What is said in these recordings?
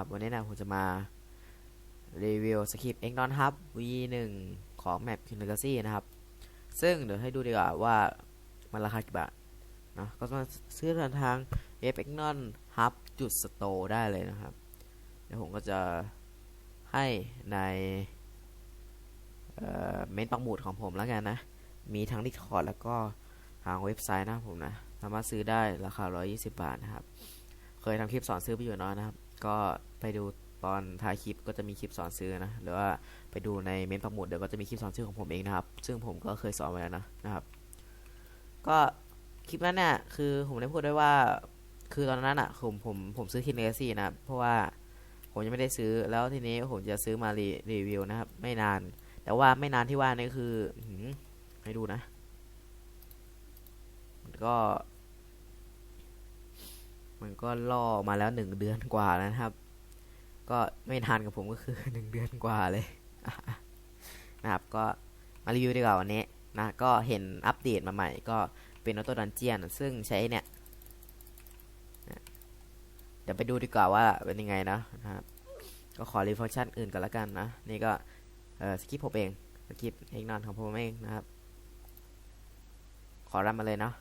นะครับ วันนี้นะผมจะมารีวิวสคริปต์เอ็กนอนฮับ V1 ของแมปคินเลกาซี่นะครับ ซึ่งเดี๋ยวให้ดูดีกว่าว่ามันราคากี่บาทนะก็มาซื้อทางเอฟเอ็กนอนฮับจุดสโตได้เลยนะครับ เดี๋ยวผมก็จะให้ในเเมนต์ปักหมุดของผมแล้วกันนะ มีทั้งดิคอร์ดแล้วก็ทางเว็บไซต์นะผมนะ สามารถซื้อได้ราคา 120 บาทนะครับ เคยทำคลิปสอนซื้อไปอยู่น้อยนะครับ ก็ไปดูตอนท้ายคลิปก็จะมีคลิปสอนซื้อนะหรือว่าไปดูในเมนต์ปักหมุดเดี๋ยวก็จะมีคลิปสอนซื้อของผมเองนะครับ ซึ่งผมก็เคยสอนไว้แล้วนะนะครับ ก็คลิปนั้นเนี่ยคือผมได้พูดไว้ว่าคือตอนนั้นอะผมผมผมซื้อคินเลซี่นะเพราะว่าผมยังไม่ได้ซื้อแล้วทีนี้ผมจะซื้อมารีรีวิวนะครับ ไม่นาน แต่ว่าไม่นานที่ว่านี่คืออื้อหือให้ดูนะมันก็ มันก็ล่อมาแล้วหนึ่งเดือนกว่าแล้วนะครับ ก็ไม่นานกับผมก็คือหนึ่งเดือนกว่าเลยนะครับ ก็มารีวิวดีกว่าวันนี้นะก็เห็นอัปเดตมาใหม่ ก็เป็นออโต้ดันเจียนซึ่งใช้เนี่ยเดี๋ยวไปดูดีกว่าว่าเป็นยังไงนะนะครับ ก็ขอรีฟังก์ชันอื่นกันละกันนะ นี่ก็เออสกิปผมเองสกิปเองนอนของผมเองนะครับ ขอรันมาเลยเนาะ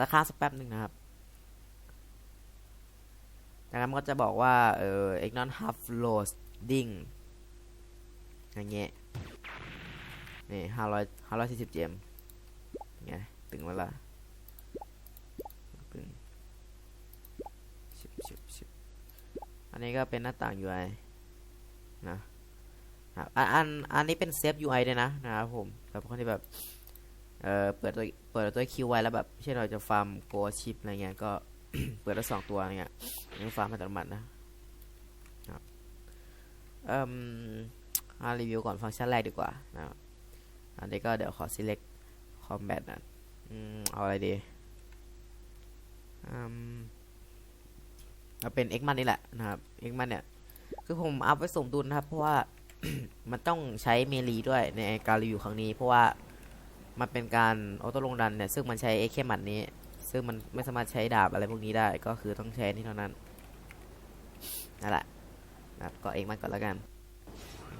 ราคาสักแป๊บหนึ่งนะครับ จากนั้นมันก็จะบอกว่าเออ e g n o n half loading อย่างเงี้ยนี่ห้าร้อยห้าร้อยสี่สิบเจมไงตึงเวลาตึงชิบชิบชิบอันนี้ก็เป็นหน้าต่าง UI นะครับอันอันอันนี้เป็นเซฟ UI ด้วยนะนะครับผมแบบคนที่แบบเอ่อเปิดตัวเปิดตัวคิวไว้แล้วแบบเช่นเราจะฟาร์มโกชิปอะไรเงี้ยก็ เปิดได้สองตัวเงี้ยนี่ฟาร์มอัตโนมัตินะครับเอ่มมารีวิวก่อนฟังก์ชันแรกดีกว่านะครับอันนี้ก็เดี๋ยวขอ select combat นะอืมเอาอะไรดีอืมเอาเป็น X มันนี่แหละนะครับ X มันเนี่ยคือผมอัพไว้สมดุลนะครับ เพราะว่ามันต้องใช้เมลีด้วยในการรีวิวครั้งนี้ เพราะว่ามันเป็นการออโต้ลงดันเนี่ยซึ่งมันใช้เอเคมัดนี้ ซึ่งมันไม่สามารถใช้ดาบอะไรพวกนี้ได้ ก็คือต้องใช้นี่เท่านั้นนั่นแหละนะครับก็เองมันก่อนแล้วกัน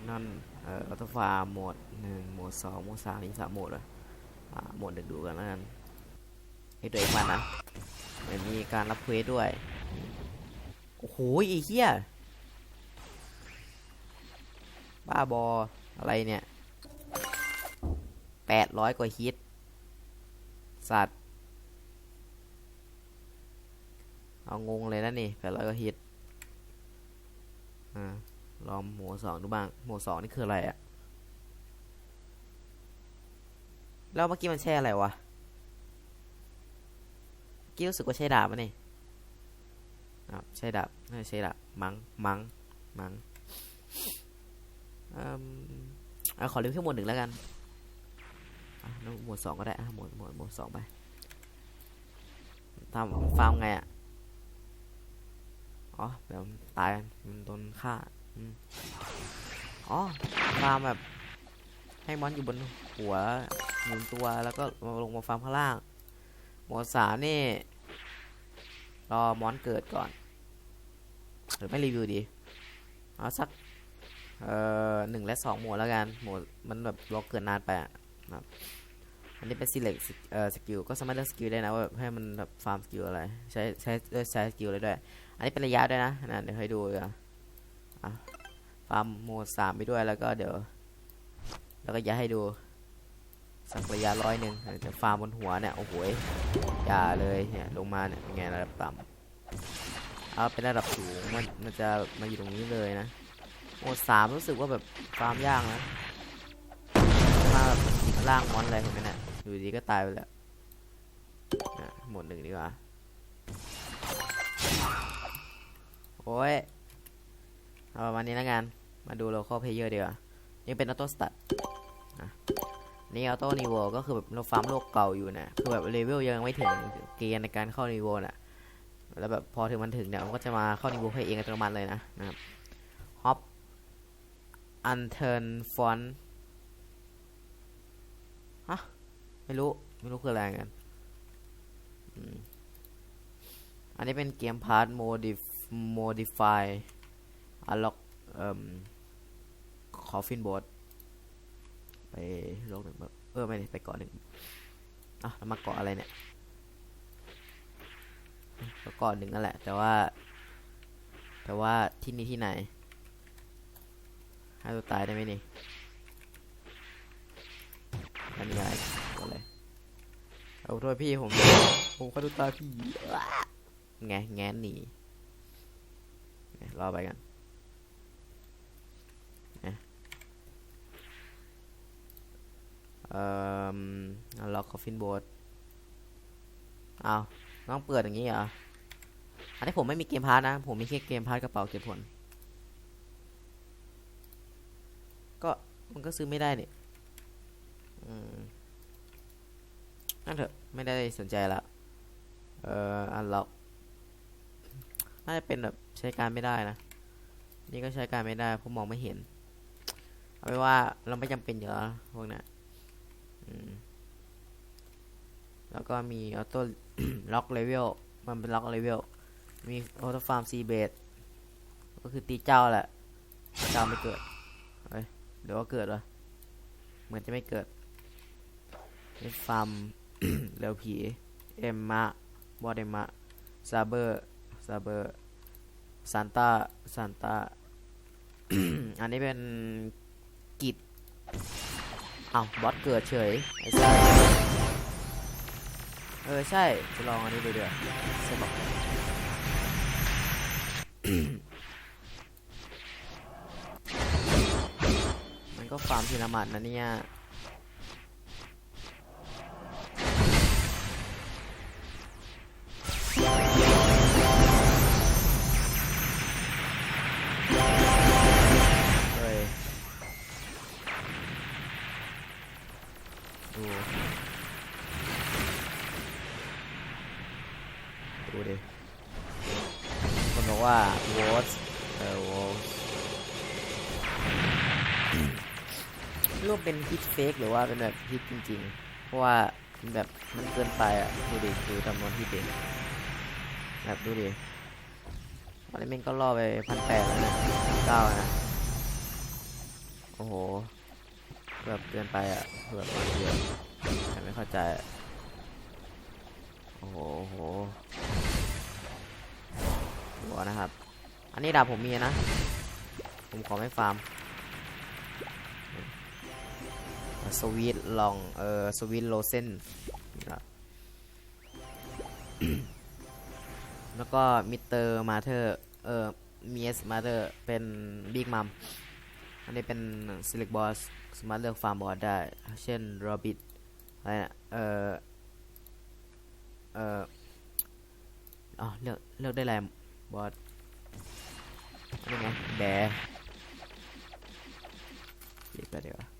นั่นเอ่อออโต้ฟาร์โหมดหนึ่งโหมดสองโหมดสามนี่สามโหมดเลยอ่าโหมดหนึ่งดูกันแล้วกันให้ตัวเองมันนะมันมีการรับเควสด้วยโอ้โหไอ้เหี้ยบ้าบออะไรเนี่ยแปดร้อยกว่าฮิตสัตว์ เอางงเลยนะนี่แปดร้อยกว่าฮิตอ่าลองหมดสองดูบ้าง หมดสองนี่คืออะไรอะแล้วเมื่อกี้มันแช่อะไรวะกี้รู้สึกว่าใช้ดาบมะนี่ครับใช้ดาบน่ใช้ดาบมังมังมังอืมเอาขอรีวิวแค่หมวดหนึ่งแล้วกันหมวดสองก็ได้หมวดหมวดหมวดสองไปทำฟาร์มไงอะ อ๋อเดี๋ยวตายมันโดนฆ่าอ๋อฟาร์มแบบให้มอนอยู่บนหัวหมุนตัวแล้วก็มาลงมาฟาร์มข้างล่างหมวดสานี่รอมอนเกิดก่อน หรือไม่รีวิวดีเอาสักเอ่อหนึ่งและสองหมวดแล้วกันหมวดมันแบบรอเกิดนานไปอะครับอันนี้เป็น select เอ่อสกิลก็สามารถเลือกสกิลได้นะว่าแบบให้มันแบบฟาร์มสกิลอะไรใช้ใช้ใช้สกิลเลยด้วย อันนี้เป็นระยะด้วยนะนะเดี๋ยวให้ดูอะฟาร์มโหมดสามไปด้วยแล้วก็เดี๋ยว แล้วก็อยาให้ดูสักระยะร้อยหนึ่งจะฟาร์มบนหัวเนี่ยโอ้โหยอย่าเลยเนี่ยลงมาเนี่ยเป็นไงระดับต่ำเอาเป็นระดับสูงมันมันจะมาอยู่ตรงนี้เลยนะโหมดสามรู้สึกว่าแบบฟาร์มยากนะมาแบบล่างมอนอะไรเห็นไหมเนี่ยอยู่ดีก็ตายไปแล้วหมดหนึ่งดีกว่า โอ้ย เอาประมาณนี้แล้วกัน มาดูโลคอลเพลเยอร์ดีกว่ายังเป็นออโต้สตัดนี่ออโต้นิโวก็คือแบบเราฟาร์มโลกเก่าอยู่นะคือแบบเลเวลยังไม่ถึงเกณฑ์ในการเข้านิโวน่ะ แล้วแบบพอถึงมันถึงเนี่ยมันก็จะมาเข้านิโวให้เองอัตโนมัติเลยนะนะครับฮอปอันเทิร์นฟอนฮะ ไม่รู้ ไม่รู้คืออะไรกัน อันนี้เป็นเกมพาร์ท modif modify unlock เอ่อ coffin board ไปโลกหนึ่งแบบเออไม่ได้ไปเกาะหนึ่งอะแล้วมาเกาะอะไรเนี่ยเกาะหนึ่งนั่นแหละ แต่ว่า แต่ว่าที่นี่ที่ไหนให้ตัวตายได้ไหมนี่อันนี้อะไรกดเลยเอาโทษพี่ผมผมขอดูตาพี่ว้าแงแงนหนี เนี่ยรอไปกันเนี่ยเอ่อล็อกคอฟฟินโบดเอาต้องเปิดอย่างนี้เหรอ อันนี้ผมไม่มีเกมพาร์ทนะ ผมมีแค่เกมพาร์ทกระเป๋าเก็บผล ก็มันก็ซื้อไม่ได้นี่อืมนั่นเถอะ ไม่ได้สนใจละ เอ่อ อันล็อก น่าจะเป็นแบบ ใช้การไม่ได้นะ นี่ก็ใช้การไม่ได้เพราะมองไม่เห็น เอาไว้ว่าเราไม่จำเป็นอยู่แล้วพวกเนี้แล้วก็มีออโต้ล็อกเลเวลมันเป็นล็อกเลเวลมีออโต้ฟาร์มซีเบดก็คือตีเจ้าแหละเจ้าไม่เกิดเฮ้ยเดี๋ยวว่าเกิดวะเหมือนจะไม่เกิดฟาร์มเร็วผีเอ็มมะบอดเอ็มมะซาเบอร์ซาเบอร์ ซานต้าซานต้าอันนี้เป็นกิจอ้าวบอสเกิดเฉยไอ้ซ่าเออใช่จะลองอันนี้ดูเดี๋ยวสบอกมันก็ฟาร์มทีละหมัดนะเนี่ย เป็นฮิตเฟกหรือว่าเป็นแบบฮิตจริง ๆ เพราะว่าแบบมันเกินไปอะดูดิดูจำนวนฮิตเด่นแบบดูดิวันนี้มันก็ล่อไปพันแปดแล้วนะเก้านะโอ้โหแบบเกินไปอะแบบมันเยอะแต่ไม่เข้าใจโอ้โหโอ้โหหัวนะครับ อันนี้ดาบผมมีนะ ผมขอไม่ฟาร์ม สวีทลอง เออสวีทโลเซนนะแล้วก็มิเตอร์มาเธอร์เออมีเอสมาเธอร์เป็นบิ๊กมัม อันนี้เป็นซิลิกบอสสามารถเลือกฟาร์มบอสได้ เช่นโรบิทอะไรนะเออเอออ๋อเลือกเลือกได้แหละบอสอันนี้ไงแบร์เรียกไปเดี๋ยว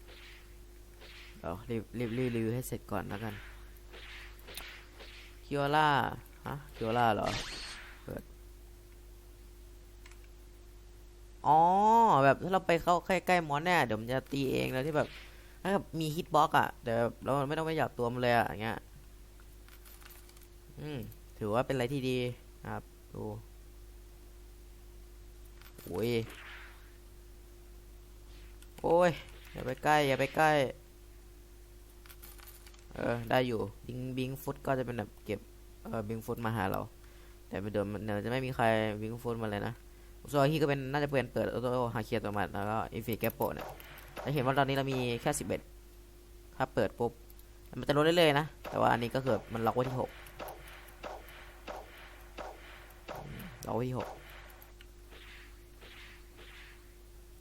เอารีบรีบรีบรีวิวให้เสร็จก่อนแล้วกันคิโอล่าฮะคิโอล่าเหรอเปิดอ๋อแบบถ้าเราไปเข้าใกล้ๆมอนเนี่ยเดี๋ยวมันจะตีเองแล้วที่แบบถ้าแบบมีฮิตบ็อกอะแต่แบบเราไม่ต้องไปหยับตัวมันเลยอะอย่างเงี้ยอืมถือว่าเป็นอะไรที่ดีครับดูโอ้ยโอ้ยอย่าไปใกล้อย่าไปใกล้ เออ ได้อยู่บิงบิงฟุตก็จะเป็นแบบเก็บเออบิงฟุตมาหาเรา แต่เดิมเดี๋ยวจะไม่มีใครบิงฟุตมาเลยนะโซฮีก็เป็นน่าจะเป็นเปิดออโต้ฮาเคียตัวม่แล้วก็อินฟิแกปโปเนี่ยจะเห็นว่าตอนนี้เรามีแค่สิบเอ็ดถ้าเปิดปุ๊บมันจะลดเรื่อยๆนะ แต่ว่าอันนี้ก็คือมันล็อกไว้ที่หกล็อกไว้ที่หก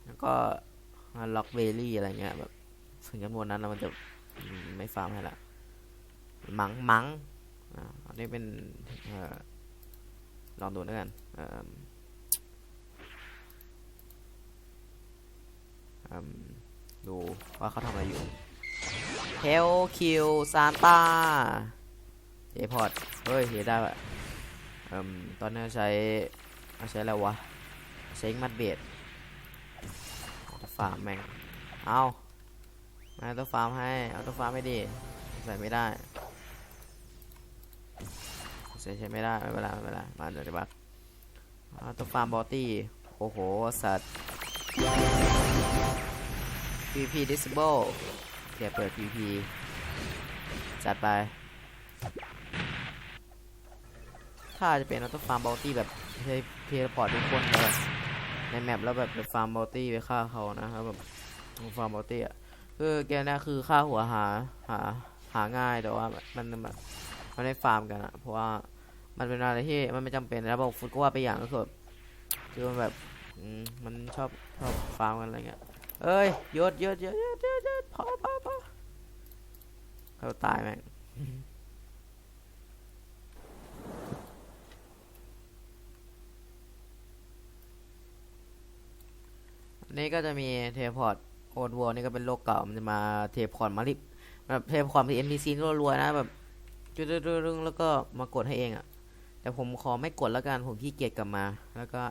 แล้วก็ล็อกเวลี่อะไรเงี้ยแบบถึงจำนวนนั้นแล้วมันจะ ไม่ฟาร์มให้ละ มังมังอันนี้เป็นออลองดูด้วยกันดูว่าเขาทำอะไรอยู่เฮลคิวซานตาเจพอดเฮ้ยเฮได้ปะอืมตอนนี้ใช้ใช้อะไรวะ ใช้มัดเบดฟาร์มแม่ง เอา ไม่ต้ฟาร์มให้เอาต้ฟาร์มไม่ดี ใส่ไม่ได้ใช้ใช้ไม่ได้ไม่เป็นไรไม่เป็นไรมาเดี๋ยวจะบักอ่าตัวฟาร์มบอตี้โอ้โห สัตว์ PVP disable เดี๋ยวเปิด PVP จัดไป ถ้าจะเป็นออโต้ฟาร์มบอตี้แบบใช้เทเลพอร์ตทุกคนเลยในแมปแล้วแบบฟาร์มบอตี้ไปฆ่าเขานะครับแบบฟาร์มบอตี้อะ คือเกมนี้คือค่าหัวหาหาหาง่ายแต่ว่ามันแบบมันไม่ฟาร์มกันอะเพราะว่ามันเป็นอะไรที่มันไม่จำเป็นแล้วบอกฟุตก็ว่าไปอย่างก็คือแบคือมันแบบมันชอบชอบฟาร์มกันอะไรเงี้ยเอ้ยยศยศยศยศยศยศพอพอพอเขาตายแม่งอันนี้ก็จะมีเทเลพอร์ต โอดวอนี่ก็เป็นโลกเก่ามันจะมาเทเลพอร์ตมาลิแบบเทเลพอร์ตที่ NPC รัวๆนะแบบจุดดึงๆแล้วก็มากดให้เองอะ่ะแต่ผมขอไม่กดแล้วกันผมขี้เกียจกลับมา แล้วก็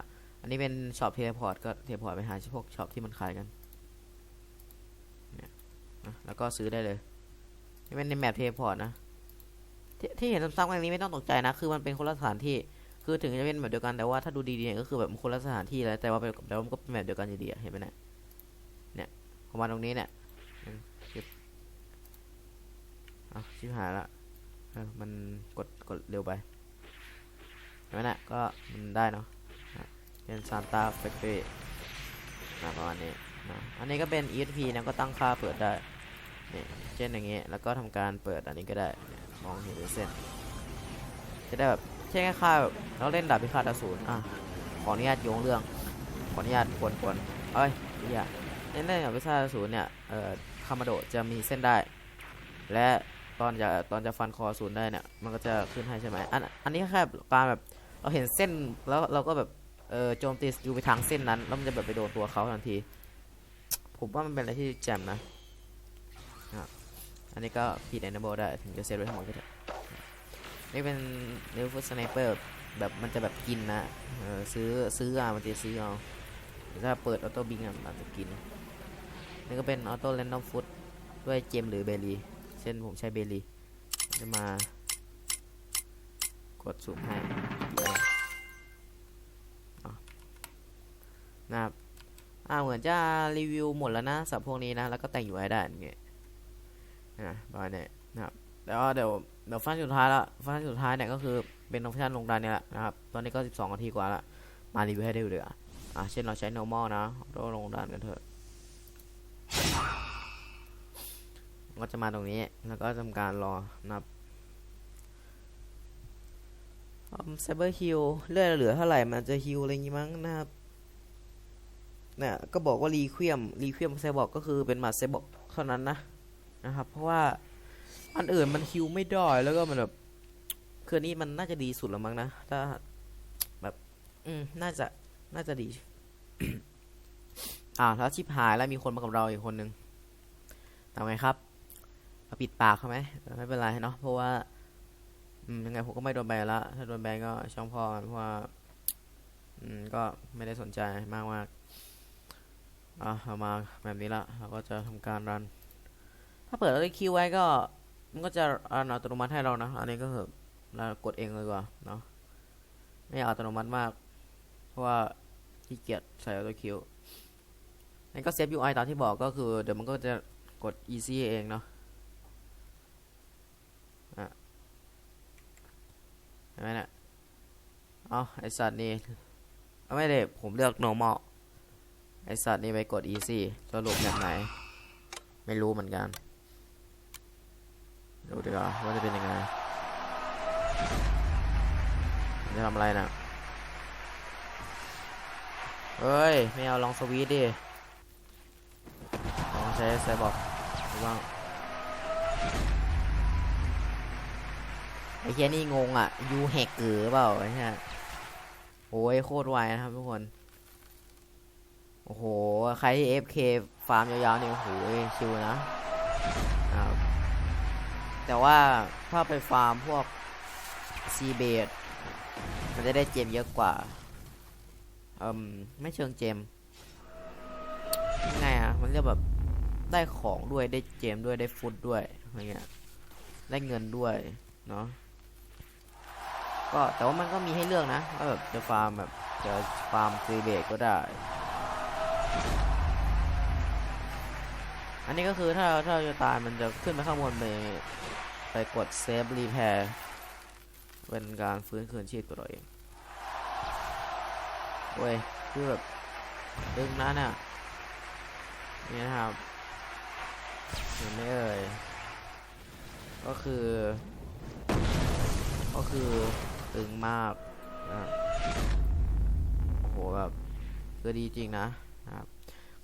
อันนี้เป็นช็อปเทเลพอร์ตก็เทเลพอร์ตไปหาพวกช็อปที่มันขายกันเนี่ยแล้วก็ซื้อได้เลยนี่เป็นในแมปเทเลพอร์ตนะที่ที่เห็นซ้ำๆกันนี้ไม่ต้องตกใจนะ คือมันเป็นคนละสถานที่ คือถึงจะเป็นแบบเดียวกันแต่ว่าถ้าดูดีๆเนี่ยก็คือแบบคนละสถานที่แล้วแต่ว่าเป็นแต่ว่ามันก็เป็นแบบเดียวกันอยู่ดีเห็นไหมเนี่ย เนี่ยพอมาตรงนี้เนี่ยอืมชิบอะชิบหายละมันกดกดเร็วไปเห็นไหมเนี่ยก็มันได้เนาะเป็นซานตาเฟกเต้ประมาณนี้นะอันนี้ก็เป็น ESP นะก็ตั้งค่าเปิดได้นี่เช่นอย่างเงี้ยแล้วก็ทำการเปิดอันนี้ก็ได้มองเห็นเป็นเส้น จะได้แบบเช่นค่าแบบเราเล่นดาบพิฆาตอสูรอะขออนุญาตโยงเรื่องขออนุญาตกวนกวนเอ้ยอย่า เล่นเล่นกับพิฆาตอสูรเนี่ยเอ่อคามาโดจะมีเส้นได้ และตอนจะตอนจะฟันคออสูรได้เนี่ยมันก็จะขึ้นให้ใช่ไหมอันอันนี้แค่การแบบเราเห็นเส้นแล้วเราก็แบบเออโจมตีอยู่ไปทางเส้นนั้นแล้วมันจะแบบไปโดนตัวเขาทันที ผมว่ามันเป็นอะไรที่แจ่มนะอันนี้ก็พีดแอนนโบได้ถึงจะเซตไว้ทั้งหมดก็เถอะนี่เป็นเนลฟูสไนเปอร์แบบมันจะแบบกินนะเออซื้อซื้ออะมันจะซื้อเอาถ้าเปิดออโต้บิงอะมันจะกิน นี่ก็เป็นออโต้แรนดอมฟุตด้วยเจมหรือเบลีเช่นผมใช้เบลีจะมากดสุ่มให้นะครับอ่าเหมือนจะรีวิวหมดแล้วนะสับพวกนี้นะ แล้วก็แต่งอยู่ไว้ได้อย่างเงี้ยนะประมาณนี้นะครับแต่ว่าเดี๋ยวเดี๋ยวฟังก์ชันสุดท้ายละฟังก์ชันสุดท้ายเนี่ยก็คือเป็นฟังชั่นลงดันเนี่ยแหละนะครับ ตอนนี้ก็ 12นาทีกว่าละ มารีวิวให้ได้ดูเลยอะอะเช่นเราใช้ normal นะเราลงดันกันเถอะ ก็จะมาตรงนี้แล้วก็ทำการรอนับเซเบอร์ฮิลเลือดเหลือเท่าไหร่มันจะฮิลอะไรอย่างงี้มั้งนะครับเนี่ยก็บอกว่ารีควียมรีควียมไซบอกก็คือเป็นหมัดไซบอกเท่านั้นนะนะครับ เพราะว่าอันอื่นมันฮิวไม่ได้แล้วก็มันแบบคืออนนี้มันน่าจะดีสุดแล้วมั้งนะถ้าแบบ อืมน่าจะน่าจะดี อ่าแล้วชิบหายแล้วมีคนมากับเราอีกคนนึงทำไงครับมาปิดปากเขาไหมไม่เป็นไรเนาะเพราะว่าอืมยังไงผมก็ไม่โดนแบนละถ้าโดนแบนก็ช่องพ่อเพราะว่าอืมก็ไม่ได้สนใจมากมากอะเอามาแบบนี้ละเราก็จะทำการรัน ถ้าเปิดแล้วได้คิวไว้ก็มันก็จะรันอัตโนมัติให้เรานะอันนี้ก็คือเรากดเองเลยกว่าเนาะไม่อัตโนมัติมาก เพราะว่าขี้เกียจใส่ออโต้คิว นี่ก็เซฟ UI ตามที่บอกก็คือ เดี๋ยวมันก็จะกด easy เองเนาะเห็นไหมเนี่ยเอ๋อไอสัตว์นี่ไม่ได้ผมเลือก normal ไอสัตว์นี่ไปกด easy สรุปแบบไหน ไม่รู้เหมือนกัน ดูดีกว่าว่าจะเป็นยังไงจะทำอะไรนะเฮ้ย ไม่เอาลองสวีทดิ ช้ไซบอร์กดูบ้างไอ้แค่นี่งงอะยูแฮกเกอเปล่าไอ้เนี่ยโอ้ยโคตรไวนะครับทุกคน โอ้โห ใครที่ FK ฟาร์มยาวๆเนี่ยโอ้โหชิวนะแต่ว่าถ้าไปฟาร์มพวกซีเบดมันจะได้เจมเยอะกว่าเอืมไม่เชิงเจมยังไงอะ มันเรียกแบบ ได้ของด้วยได้เจมด้วยได้ฟุตด้วยอะไรเงี้ยได้เงินด้วยเนาะก็แต่ว่ามันก็มีให้เลือกนะว่าแบบจะฟาร์มแบบจะฟาร์มซีเบกก็ได้ อันนี้ก็คือถ้าถ้าเราจะตายมันจะขึ้นไปข้างบนไปไปกดเซฟรีแพร์เป็นการฟื้นคืนชีพตัวเราเองเว้ยคือแบบดึงนะเนี่ยนี่นะครับ เห็นไหมเอ่ยก็คือ ก็คือตึงมากนะโอ้โหแบบคือดีจริงนะครับ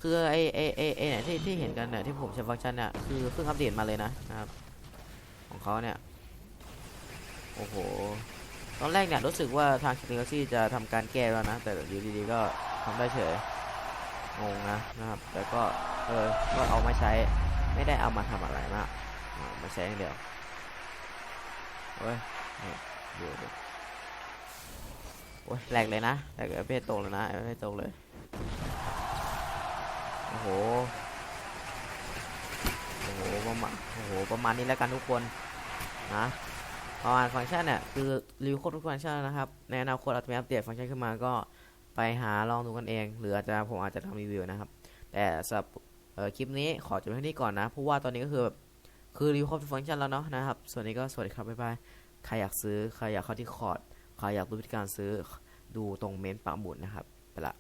คือไอไอไอไอเนี่ยที่ที่เห็นกันเนี่ยที่ผมใช้ฟังก์ชันเนี่ยคือเพิ่งอัปเดตมาเลยนะนะครับ ของเขาเนี่ยโอ้โหตอนแรกเนี่ยรู้สึกว่าทาง k i n g ซี่จะทำการแก้แล้วนะ แต่อยู่ดีๆก็ทำได้เฉยงงนะนะครับ แต่ก็เออก็เอามาใช้ ไม่ได้เอามาทำอะไรมากมาใช้อย่างเดียวเฮ้ยดูดูโอ้ยแหลกเลยนะแหลกประเภทตรงเลยนะประเภทตรงเลย โอ้โห โอ้โห ประมาณ โอ้โห ประมาณนี้แล้วกันทุกคน นะ ประมาณฟังก์ชันเนี่ยคือรีวิวโคตรทุกฟังก์ชันนะครับ ในอนาคตอาจจะมีอัปเดตฟังก์ชันขึ้นมาก็ไปหาลองดูกันเอง หรืออาจจะผมอาจจะทำรีวิวนะครับ แต่สำหรับ เออคลิปนี้ขอจบเท่านี้ก่อนนะเพราะว่าตอนนี้ก็คือแบบคือรีวิวครบทุกฟังก์ชันแล้วเนาะนะครับ ส่วนนี้ก็สวัสดีครับบ๊ายบายใครอยากซื้อใครอยากเข้าที่คอร์ดใครอยากรู้วิธีการซื้อดูตรงเมนต์ปักหมุดนะครับไปละ